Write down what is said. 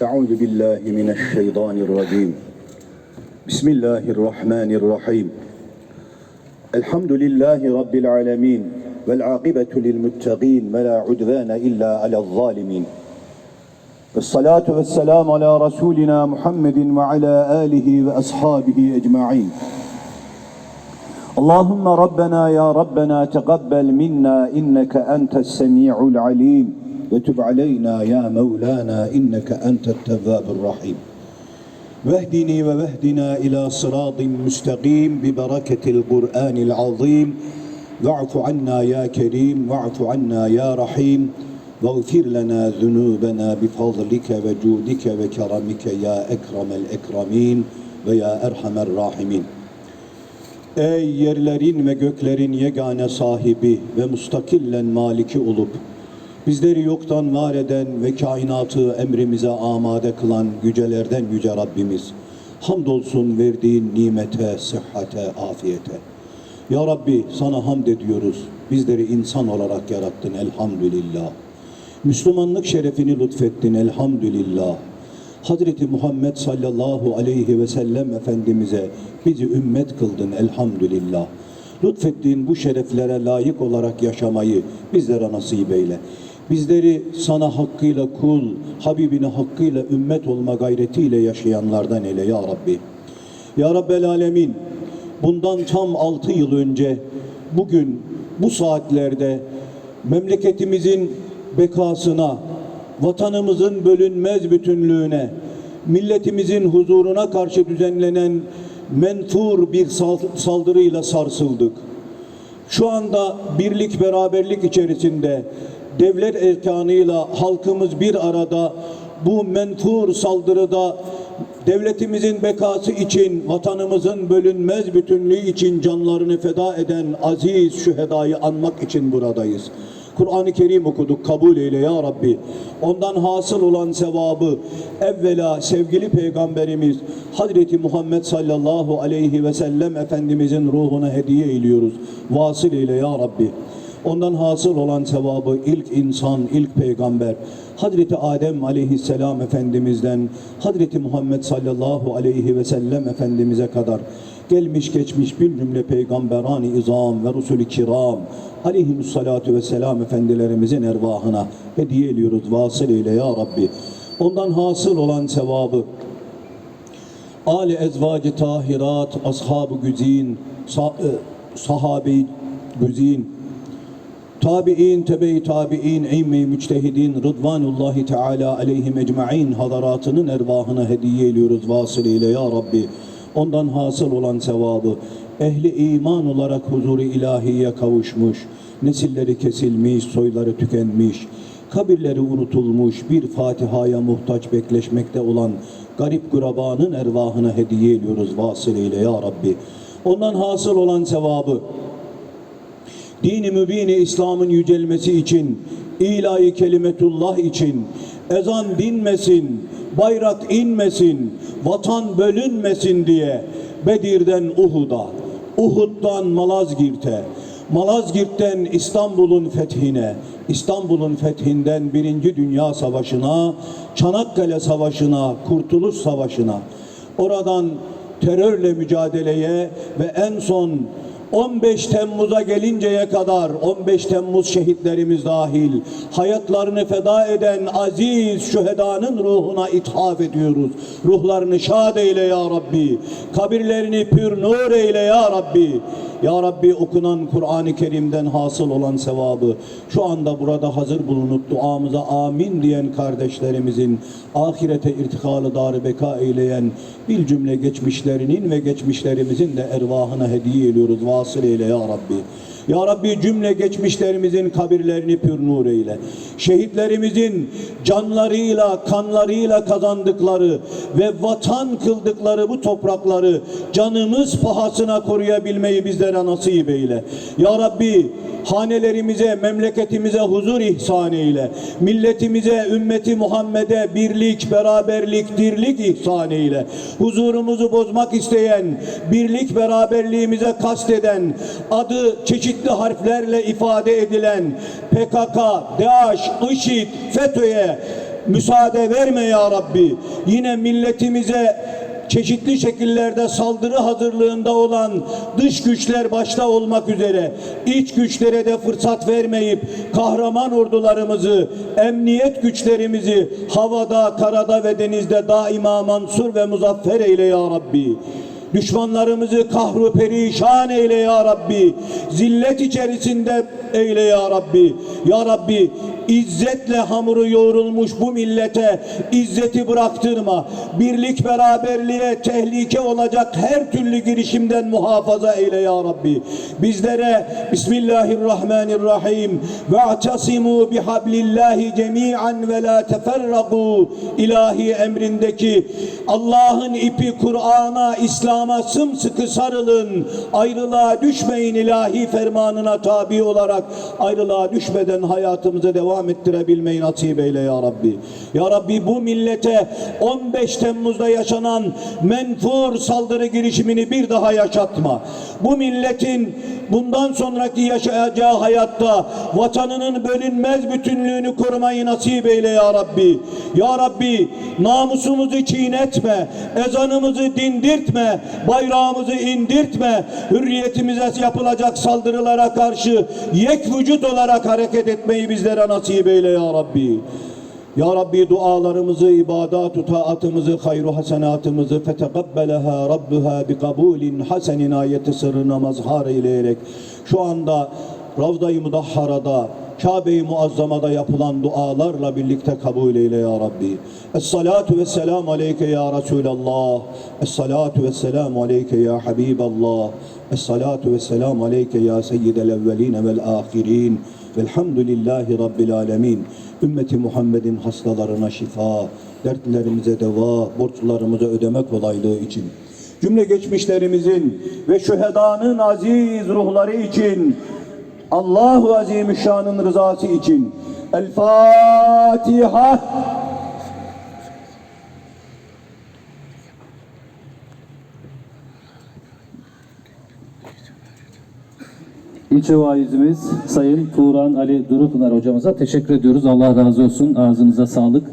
أعوذ بالله من الشيطان الرجيم. بسم الله الرحمن الرحيم. الحمد لله رب العالمين والعاقبة للمتقين ولا عدوان إلا على الظالمين. الصلاة والسلام على رسولنا محمد وعلى آله وأصحابه أجمعين. اللهم ربنا يا ربنا تقبل منا إنك أنت السميع العليم. وتب علينا يا مولانا إنك أنت التواب الرحيم واهدني ووهدنا إلى صراط مستقيم ببركة القرآن العظيم واعف عنا يا كريم واعف عنا يا رحيم واغفر لنا ذنوبنا بفضلك وجودك وكرمك يا أكرم الأكرمين ويا أرحم الراحمين Ey yerlerin ve göklerin yegane sahibi ve mustakillen maliki olup bizleri yoktan var eden ve kainatı emrimize amade kılan yücelerden yüce Rabbimiz hamdolsun verdiğin nimete, sıhhate, afiyete. Ya Rabbi sana hamd ediyoruz. Bizleri insan olarak yarattın elhamdülillah. Müslümanlık şerefini lütfettin elhamdülillah. Hazreti Muhammed sallallahu aleyhi ve sellem Efendimiz'e bizi ümmet kıldın elhamdülillah. Lütfettiğin bu şereflere layık olarak yaşamayı bizlere nasip eyle. Bizleri sana hakkıyla kul, Habibine hakkıyla ümmet olma gayretiyle yaşayanlardan eyle ya Rabbi. Ya Rabbel Alemin, bundan tam altı yıl önce bugün bu saatlerde memleketimizin bekasına, vatanımızın bölünmez bütünlüğüne, milletimizin huzuruna karşı düzenlenen menfur bir sal- saldırıyla sarsıldık. Şu anda birlik beraberlik içerisinde devlet erkanıyla halkımız bir arada bu menfur saldırıda devletimizin bekası için, vatanımızın bölünmez bütünlüğü için canlarını feda eden aziz şühedayı anmak için buradayız. Kur'an-ı Kerim okuduk, kabul eyle ya Rabbi. Ondan hasıl olan sevabı evvela sevgili Peygamberimiz Hazreti Muhammed sallallahu aleyhi ve sellem Efendimizin ruhuna hediye ediyoruz. Vasıl eyle ya Rabbi. Ondan hasıl olan sevabı ilk insan, ilk peygamber Hazreti Adem aleyhisselam Efendimiz'den Hazreti Muhammed sallallahu aleyhi ve sellem Efendimiz'e kadar gelmiş geçmiş bir cümle peygamberani izam ve rusulü kiram aleyhimussalatu vesselam efendilerimizin ervahına hediye ediyoruz. Vasıl eyle ya Rabbi. Ondan hasıl olan sevabı Ali ezvacı tahirat, ashab-ı güzin, sah- e, sahabe-i güzin, tabi'in, tebe-i tabi'in, eym-i müçtehidin, rıdvanullahi teala aleyhim ecma'in hadaratının ervahına hediye ediyoruz vasıl ile ya Rabbi. Ondan hasıl olan sevabı, ehli iman olarak huzuru ilahiye kavuşmuş, nesilleri kesilmiş, soyları tükenmiş, kabirleri unutulmuş, bir Fatiha'ya muhtaç bekleşmekte olan garip gurabanın ervahına hediye ediyoruz vasıl ile ya Rabbi. Ondan hasıl olan sevabı, dini mübini İslam'ın yücelmesi için, ilahi kelimetullah için, ezan dinmesin, bayrak inmesin, vatan bölünmesin diye Bedir'den Uhud'a, Uhud'dan Malazgirt'e, Malazgirt'ten İstanbul'un fethine, İstanbul'un fethinden Birinci Dünya Savaşı'na, Çanakkale Savaşı'na, Kurtuluş Savaşı'na, oradan terörle mücadeleye ve en son 15 Temmuz'a gelinceye kadar 15 Temmuz şehitlerimiz dahil hayatlarını feda eden aziz şühedanın ruhuna ithaf ediyoruz. Ruhlarını şad eyle ya Rabbi. Kabirlerini pür nur eyle ya Rabbi. Ya Rabbi okunan Kur'an-ı Kerim'den hasıl olan sevabı şu anda burada hazır bulunup duamıza amin diyen kardeşlerimizin ahirete irtikalı dar beka eyleyen bir cümle geçmişlerinin ve geçmişlerimizin de ervahına hediye ediyoruz. Vasıl eyle ya Rabbi. Ya Rabbi cümle geçmişlerimizin kabirlerini pür nur eyle. Şehitlerimizin canlarıyla, kanlarıyla kazandıkları ve vatan kıldıkları bu toprakları canımız pahasına koruyabilmeyi bizlere nasip eyle. Ya Rabbi hanelerimize, memleketimize huzur ihsan eyle. Milletimize, ümmeti Muhammed'e birlik, beraberlik, dirlik ihsan eyle. Huzurumuzu bozmak isteyen, birlik beraberliğimize kasteden, adı çeşitli harflerle ifade edilen PKK, DAEŞ, IŞİD, FETÖ'ye müsaade verme ya Rabbi. Yine milletimize çeşitli şekillerde saldırı hazırlığında olan dış güçler başta olmak üzere iç güçlere de fırsat vermeyip kahraman ordularımızı, emniyet güçlerimizi havada, karada ve denizde daima mansur ve muzaffer eyle ya Rabbi. Düşmanlarımızı kahru perişan eyle ya Rabbi. Zillet içerisinde eyle ya Rabbi. Ya Rabbi izzetle hamuru yoğrulmuş bu millete izzeti bıraktırma. Birlik beraberliğe tehlike olacak her türlü girişimden muhafaza eyle ya Rabbi. Bizlere Bismillahirrahmanirrahim ve atasimu bihablillahi cemi'an ve la teferraku ilahi emrindeki Allah'ın ipi Kur'an'a, İslam'a sımsıkı sarılın. Ayrılığa düşmeyin ilahi fermanına tabi olarak ayrılığa düşmeden hayatımızı devam ettirebilmeyi nasip eyle ya Rabbi. Ya Rabbi bu millete 15 Temmuz'da yaşanan menfur saldırı girişimini bir daha yaşatma. Bu milletin bundan sonraki yaşayacağı hayatta vatanının bölünmez bütünlüğünü korumayı nasip eyle ya Rabbi. Ya Rabbi namusumuzu çiğnetme, ezanımızı dindirtme, bayrağımızı indirtme, hürriyetimize yapılacak saldırılara karşı yek vücut olarak hareket etmeyi bizlere nasip eyle ya Rabbi. Ya Rabbi dualarımızı, ibadat-ı taatımızı, hayru hasenatımızı fetegabbeleha Rabbuha bi kabulin hasenin ayeti sırrına mazhar eyleyerek şu anda Ravda-i Mudahhara'da Kabe-i Muazzama'da yapılan dualarla birlikte kabul eyle ya Rabbi. Es-salatu ve selamu aleyke ya Resulallah. Es-salatu ve selamu aleyke ya Habiballah. Es-salatu ve selamu aleyke ya Seyyidel evveline vel ahirin. Velhamdülillahi Rabbil alemin. Ümmeti Muhammed'in hastalarına şifa, dertlerimize deva, borçlarımıza ödeme kolaylığı için cümle geçmişlerimizin ve şühedanın aziz ruhları için Allahu Azimüşşan'ın rızası için El Fatiha İlçe vaizimiz Sayın Turan Ali Durupınar hocamıza teşekkür ediyoruz. Allah razı olsun. Ağzınıza sağlık.